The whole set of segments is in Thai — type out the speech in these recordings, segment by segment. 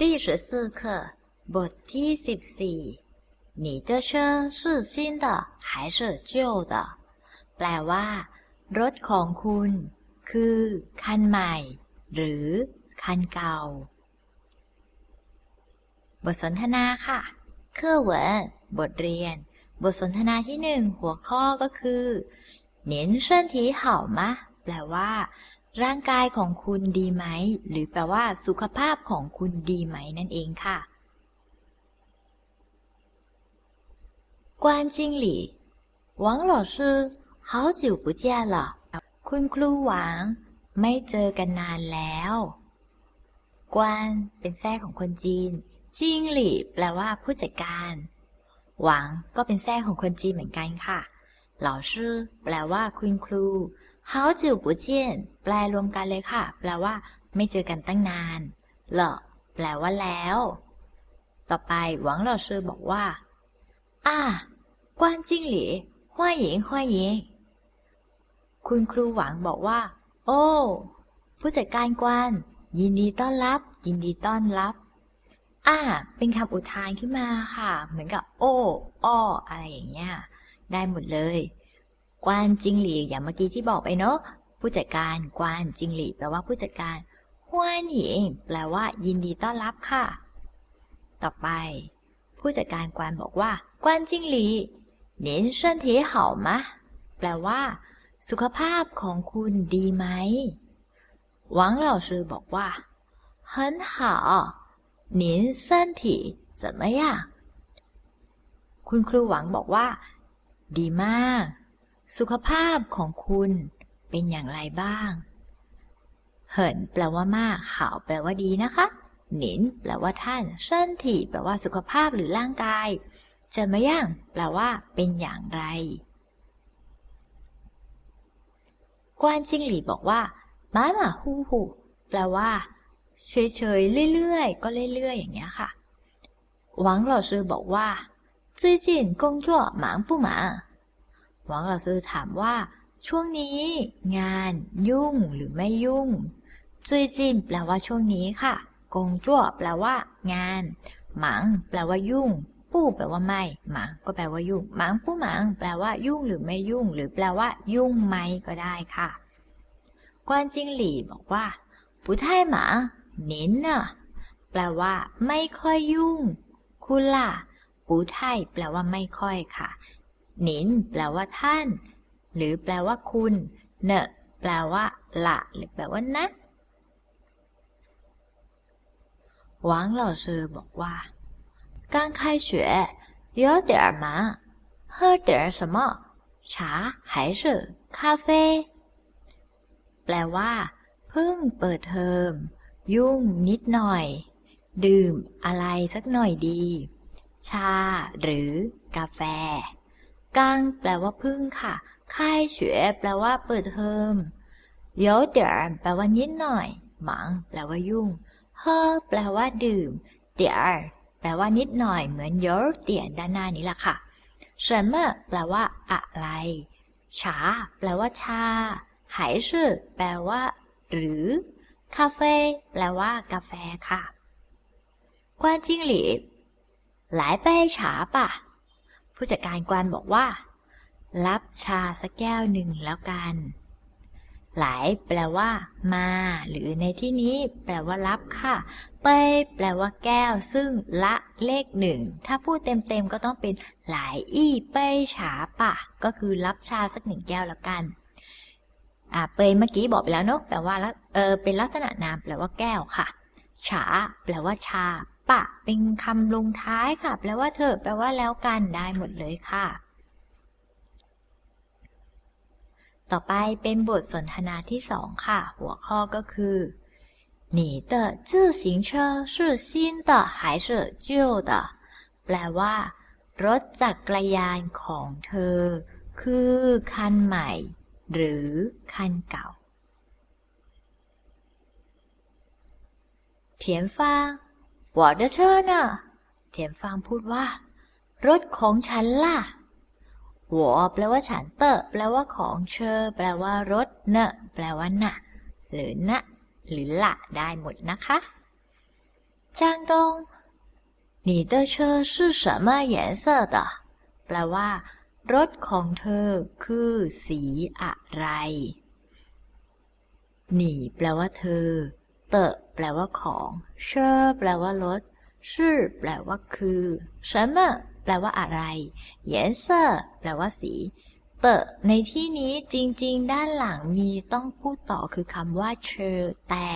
第十四课บทที่สิบสี่你这车是新的还是旧的แปลว่า รถของคุณ คือ คันใหม่ หรือ คันเก่า บทสนทนาค่ะ课文บทเรียน บทสนทนาที่หนึ่งหัวข้อก็คือ您身体好吗แปลว่า ร่างกายของคุณดีไหม หรือแปลว่า สุขภาพของคุณดีไหมนั่นเองค่ะ关经理王老师好久不见了คุณครูหวาง ไม่เจอกันนานแล้ว กวานเป็นแท้ของคนจีน จิงหลี่แปลว่าผู้จัดการ หวังก็เป็นแท้ของคนจีนเหมือนกันค่ะ เหล่าชื่อ แปลว่า คุณครู 好久不见แปลรวมกันเลยค่ะ แปลว่า ไม่เจอกันตั้งนานเหรอแปลว่าแล้ว ต่อไปหวังหล่าชื่อบอกว่าอ่ากวานจิ้งหลีห้วยหญิงห้วยหญิงคุณครูหวังบอกว่า โอ้ ผู้จัดการกวนยินดีต้อนรับ ยินดีต้อนรับ อ่า เป็นคำอุทานขึ้นมาค่ะ เหมือนกับ โอ้อ้ออะไรอย่างเงี้ย ได้หมดเลย กวานจิงหลี่อย่างเมื่อกี้ที่บอกไปเนาะ ผู้จัดการกวานจิงหลี่แปลว่าผู้จัดการฮวนหญิงแปลว่า ยินดีต้อนรับค่ะ ต่อไป ผู้จัดการกวานบอกว่า กวานจิงหลี่您身体好吗แปลว่า สุขภาพของคุณดีไหม หวังเหล่าชื่อบอกว่า很好您身体怎么样คุณครูหวังบอกว่า ดีมาก สุขภาพของคุณเป็นอย่างไรบ้าง เหินแปลว่ามากหาวแปลว่าดีนะคะหนินแปลว่าท่านเส้นถี่แปลว่าสุขภาพหรือร่างกาย จะมาย่างแปลว่า เป็นอย่างไร กวานจิงหลี่บอกว่าม้าหมาฮู้ฮู้แปลว่า เฉยๆ เรื่อยๆ ก็เรื่อยๆ อย่างเงี้ยค่ะ หวังเหล่าซื้อบอกว่า最近工作忙不忙 หวังเหลาซือถามว่า ช่วงนี้ งานยุ่งหรือไม่ยุ่งจุยจิมแปลว่าช่วงนี้ค่ะ กงจั่วแปลว่า งานหมังแปลว่ายุ่ง ปู้แปลว่าไม่หมังก็แปลว่ายุ่งหมังปู้หมังแปลว่ายุ่งหรือไม่ยุ่ง หรือแปลว่า ยุ่งไหมก็ได้ค่ะกวนจิงหลี่บอกว่าปู้ไทยหมาเน้นน่ะแปลว่า ไม่ค่อยยุ่ง คุณล่ะปูไทยแปลว่าไม่ค่อยค่ะ หนินแปลว่าท่าน หรือแปลว่าคุณ เนอะแปลว่าละหรือแปลว่านะหวังเหล่าชื่อบอกว่า刚开学有点忙喝点什么茶还是咖啡แปลว่า เพิ่งเปิดเทอม ยุ่งนิดหน่อย ดื่มอะไรสักหน่อยดี ชา หรือ กาแฟ ก้างแปลว่าพึ่งค่ะ ค่ายเฉวแปลว่าเปิดเทอมเยอเดียนแปลว่านิดหน่อย หมัง แปลว่ายุ่ง เฮอแปลว่าดื่ม เดียแปลว่านิดหน่อย เหมือนเยอเตียนด้านหน้านี้แหละค่ะ什么แปลว่าอะไรชาแปลว่าชาหายชื่อแปลว่า หรือ คาเฟ่แปลว่า กาแฟค่ะกวนจิ้งหลีหลายเผู้จัดการกวนบอกว่า รับชาสักแก้วหนึ่งแล้วกัน หลายแปลว่า มา หรือในที่นี้ แปลว่ารับค่ะ เป้แปลว่าแก้ว ซึ่งละเลขหนึ่ง ถ้าพูดเต็มๆก็ต้องเป็นหลายอี้เป้ฉาปะ ก็คือรับชาสักหนึ่งแก้วแล้วกันอ่าเปยเมื่อกี้บอกไปแล้วเนอะแปลว่าเออเป็นลักษณะนามแปลว่าแก้วค่ะ ฉา แปลว่าชาปะ เป็นคำลงท้ายค่ะ แปลว่าเธอ แปลว่าแล้วกันได้หมดเลยค่ะ ต่อไปเป็นบทสนทนาที่สองค่ะ หัวข้อก็คือ你的自行车是新的还是旧的แปลว่า รถจักรยานของเธอ คือคันใหม่ หรือคันเก่าเทียนฟา ง我的车呢เทียนฟางพูดว่า รถของฉันล่ะหัวแปลว่าฉันเตอแปลว่าของเชอ แปลว่ารถเนอะแปลว่าน่ะ หรือนะหรือละได้หมดนะคะ这 จางตง你的车是什么颜色的แปลว่า รถของเธอคือสีอะไร หนีแปลว่าเธอ เตอแปลว่าของเชอแปลว่ารถชื่อแปลว่าคือ什么แปลว่าอะไรเยเซอร์แปลว่าสีเตอในที่นี้จริง ๆ ด้านหลังมีต้องพูดต่อคือคำว่าเชอแต่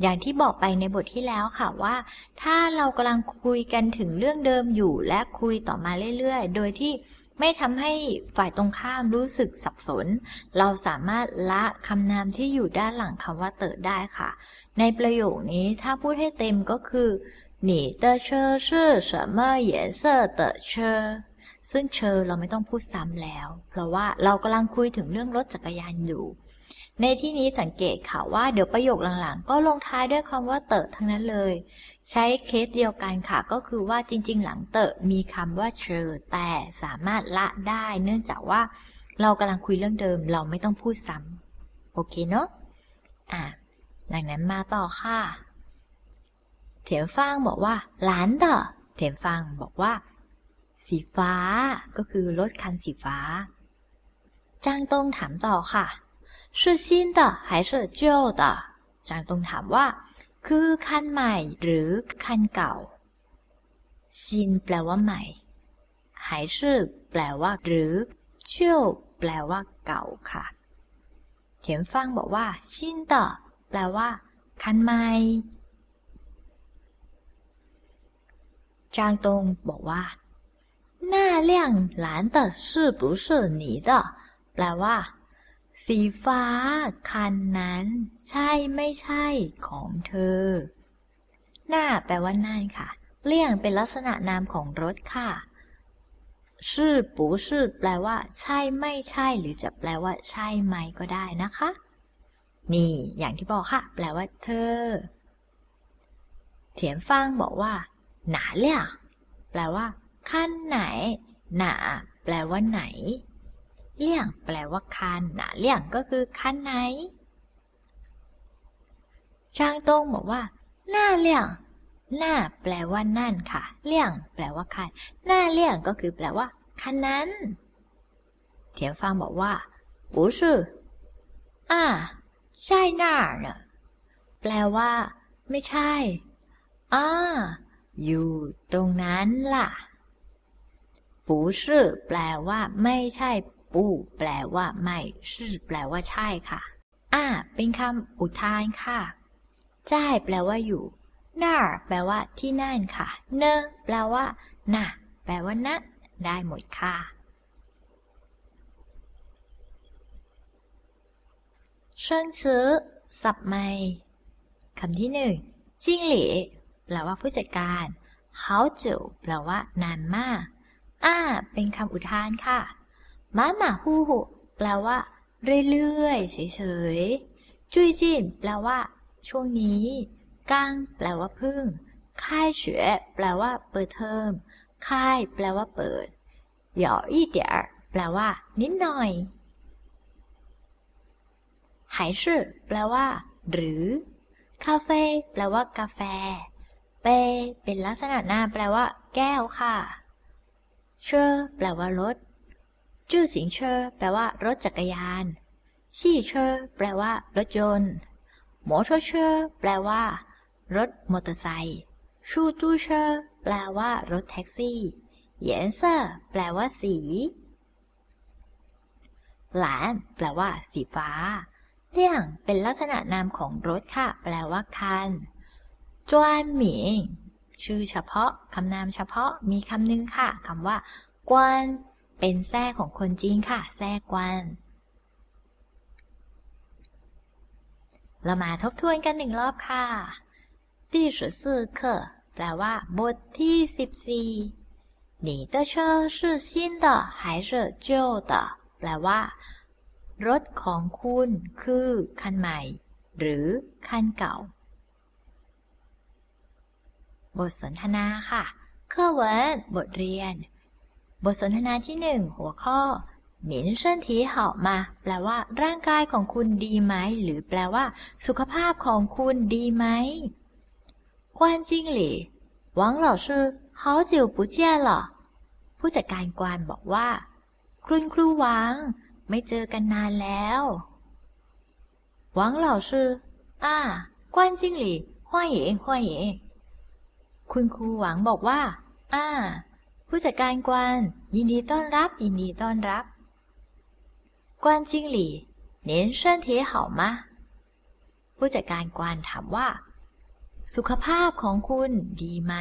อย่างที่บอกไปในบทที่แล้วค่ะว่า ถ้าเรากำลังคุยกันถึงเรื่องเดิมอยู่และคุยต่อมาเรื่อยๆ โดยที่ไม่ทำให้ฝ่ายตรงข้ามรู้สึกสับสน เราสามารถละคำนามที่อยู่ด้านหลังคำว่าเติดได้ค่ะ ในประโยคนี้ถ้าพูดให้เต็มก็คือ你的车是什么颜色的车ซึ่งเชอเราไม่ต้องพูดซ้ำแล้ว เพราะว่าเรากำลังคุยถึงเรื่องรถจักรยานอยู่ ในที่นี้สังเกตค่ะว่าเดี๋ยวประโยคหลังๆ ก็ลงท้ายด้วยคำว่าเตอะทั้งนั้นเลย ใช้เคสเดียวกันค่ะ ก็คือว่าจริง ๆ หลังเตอะมีคำว่าเชอแต่สามารถละได้ เนื่องจากว่าเรากำลังคุยเรื่องเดิม เราไม่ต้องพูดซ้ำโอเคเนาะอ่ะ ดังนั้นมาต่อค่ะ เถียนฟางบอกว่าหลานเดอเถียนฟางบอกว่า สีฟ้าก็คือรถคันสีฟ้า จางตงถามต่อค่ะ是新的还是旧的จางตงถามว่า คือคันใหม่หรือคันเก่าซินแปลว่าใหม่还是แปลว่า หรือเจียวแปลว่า เก่าค่ะเถียนฟังบอกว่าซิน的 แปลว่า คันใหม่ จางตงบอกว่า那辆蓝的是不是你的แปลว่า สีฟ้า คันนั้น ใช่ไม่ใช่ของเธอ หน้าแปลว่านั่นค่ะ เลี่ยงเป็นลักษณะนามของรถค่ะชื่อปูชื่อแปลว่า ใช่ไม่ใช่ หรือจะแปลว่า ใช่ไหมก็ได้นะคะ นี่อย่างที่บอกค่ะ แปลว่าเธอเถียนฟางบอกว่า หนาเลี่ยแปลว่าขั้นไหน หนา แปลว่าไหน เลี่ยง แปลว่าคันหนาเลี่ยงก็คือคันไหนจางตงบอกว่า หน้าเลี่ยง หน้า แปลว่านั่นค่ะ เลี่ยง แปลว่าคันหน้าเลี่ยงก็คือแปลว่าคันนั้น เถียนฟางบอกว่า不是อ่า ใช่หน้าเนะแปลว่า ไม่ใช่อ่าอยู่ตรงนั้นล่ะ不是แปลว่า ไม่ใช่ปูแปลว่าไม่ชื่อแปลว่าใช่ค่ะ อ่า เป็นคำอุทานค่ะจ่แปลว่าอยู่น่าแปลว่าที่นั่นค่ะ เนอแปลว่าน่ะแปลว่านะ ได้หมดค่ะ เชิงซื้อ สับไม่คำที่หนึ่งจิ้งหลีแปลว่าผู้จัดการเฮาจิวแปลว่า นานมากอ่าเป็นคำอุทานค่ะมาหมาฮู้ฮแปลว่า เรื่อยๆเฉยๆ จุยจินแปลว่า ช่วงนี้กังแปลว่าพึ่งค่ายเฉวแปลว่า เปิดเทอมค่าย แปลว่าเปิดหยออีเดียแปลว่า นิดหน่อย หายชื่อแปลว่า หรือ คาเฟ่แปลว่ากาแฟ เป เป็นลักษณะนามแปลว่า แก้วค่ะเชอแปลว่ารถจื่อสิงเชอแปลว่ารถจักรยานชี่เชอแปลว่า รถยนต์หมอเชอเชอแปลว่า รถมอเตอร์ไซค์ชูจูเชอแปลว่ารถแท็กซี่เหยนเซอร์แปลว่าสี หลาน แปลว่า สีฟ้า เลี่ยง เป็นลักษณะนามของรถค่ะ แปลว่า คัน จวนหมิง ชื่อเฉพาะ คำนามเฉพาะ มีคำหนึ่งค่ะ คำว่า กวนเป็นแท้ของคนจีนค่ะ แท้กวนเรามาทบทวนกันหนึ่งรอบค่ะ第十四课แปลว่า บทที่สิบสี่你的车是新的还是旧的แปลว่า รถของคุณคือคันใหม่ หรือคันเก่า บทสนทนาค่ะข้อวั文บทเรียน บทสนทนาที่หนึ่งหัวข้อหมินเส้นทีเหาะมา แปลว่า ร่างกายของคุณดีไหม หรือแปลว่า สุขภาพของคุณดีไหมควานจิงหลี่หวังหล่อชื่อเขาจิวปุเจียหรอผู้จัดการกวานบอกว่า คุณครูหวัง ไม่เจอกันนานแล้วหวัง老师อ่ากวานจิงหลี่欢迎欢迎คุณครูหวังบอกว่า อ่า ผู้จัดการกวานยินดีต้อนรับ ยินดีต้อนรับกวานจิงหลี่您身体好吗ผู้จัดการกวานถามว่า สุขภาพของคุณดีไหม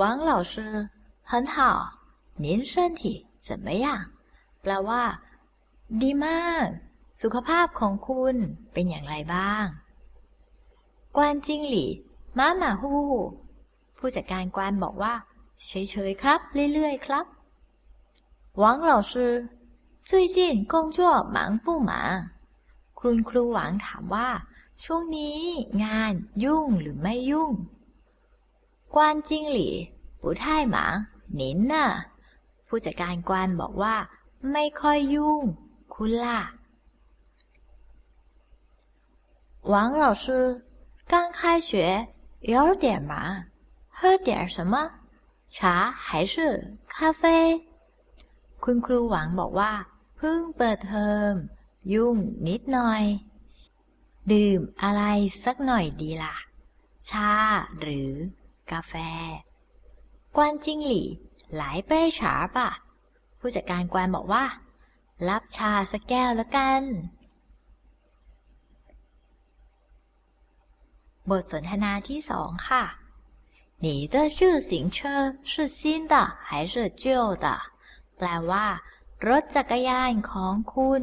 王老师很好 您身体怎么样แปลว่า ดีมาก สุขภาพของคุณเป็นอย่างไรบ้าง กวานจิงหลี่ม้าหมาฮู้ ผู้จัดการกวานบอกว่า เฉยๆครับ เรื่อยๆครับ王老师最近工作忙不忙คุณครูหวังถามว่า ช่วงนี้ งานยุ่งหรือไม่ยุ่งกวานจิงหลี่不太忙您呢 ผู้จัดการกวานบอกว่า ไม่ค่อยยุ่ง คุณล่ะ王老师刚开学有点忙喝点什么茶还是咖啡คุณครูหวังบอกว่า เพิ่งเปิดเทอม ยุ่งนิดหน่อย ดื่มอะไรสักหน่อยดีล่ะ ชาหรือกาแฟ กวานจิงหลี่ หลายเป้ฉาป่ะ ผู้จัดการกวานบอกว่า รับชาสักแก้วแล้วกัน บทสนทนาที่สองค่ะ你的自行车是新的还是旧的แปลว่า รถจักรยานของคุณ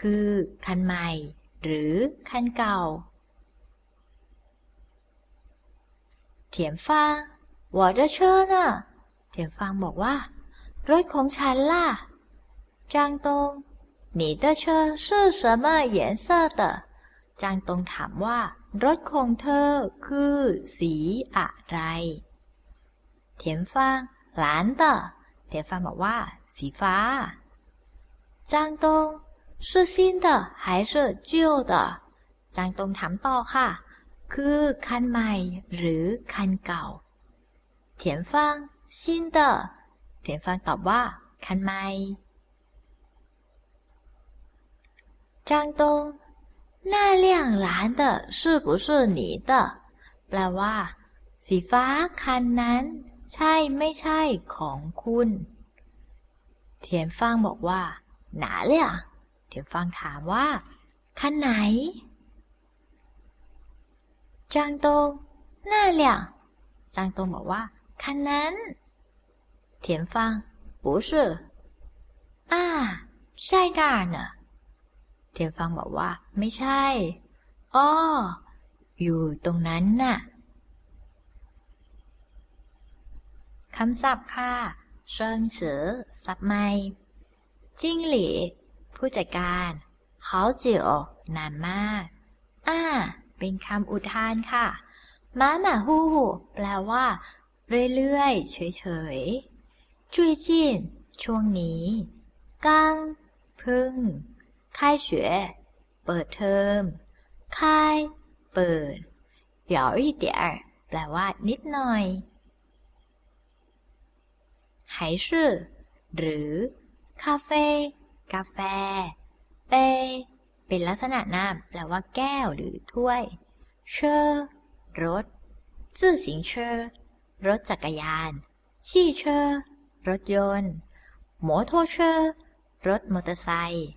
คือ คันใหม่ หรือ คันเก่า เถียนฟาง我的车呢 เถียนฟางบอกว่า รถของฉันล่ะจางตง你的车是什么颜色的จางตงถามว่า รถของเธอ คือ สีอะไรเถียนฟางหลาน的เถียนฟางบอกว่า สีฟ้าจางตง是新的还是旧的จางตงถามต่อค่ะ คือคันใหม่ หรือคันเก่าเถียนฟาง 新的เถียนฟางตอบว่า คันใหม่จางตง那辆蓝的是不是你的แปลว่า สีฟ้าคันนั้น ใช่ไม่ใช่ของคุณ เทียนฟางบอกว่า หนาเลยอ่ะเทียนฟางถามว่า คันไหน จางตงหน้าเหลี่ยงจางตงบอกว่า คันนั้น เทียนฟาง不是อ่าใช่那儿呢เทียนฟังบอกว่า ไม่ใช่ อ้อ อยู่ตรงนั้นน่ะ คำศัพท์ค่ะเชิงสือศัพท์ใหม่จิ้งหลี่ ผู้จัดการ好久นานมาก อ่า เป็นคำอุทานค่ะ ม้าหมาฮู้แปลว่า เรื่อยๆ เฉยๆจุยจินช่วงนี้กังพึ่ง开学เปิดเทอม开เปิด有一点儿แปลว่า นิดหน่อย还是หรือ คาเฟ่ กาแฟ เป เป็นลักษณะนาม แปลว่า แก้วหรือถ้วย เชอรถ自行车 รถจักรยาน ชี่เชอร์รถยนต์มอเตรเชอร์รถมอเตอร์ไซค์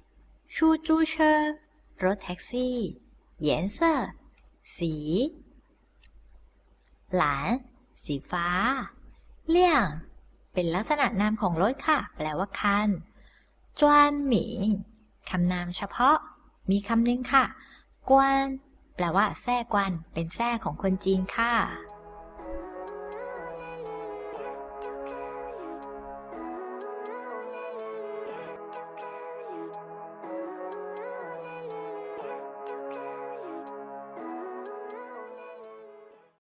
ชูจูเชอร์รถแท็กซี่เหยีนเซอร์สี หลาน สีฟ้า เลี่ยง เป็นลักษณะนามของรถค่ะ แปลว่าคันจวนหมิงคำนามเฉพาะ มีคำหนึ่งค่ะ กวน แปลว่า แท่กวน เป็นแท่ของคนจีนค่ะ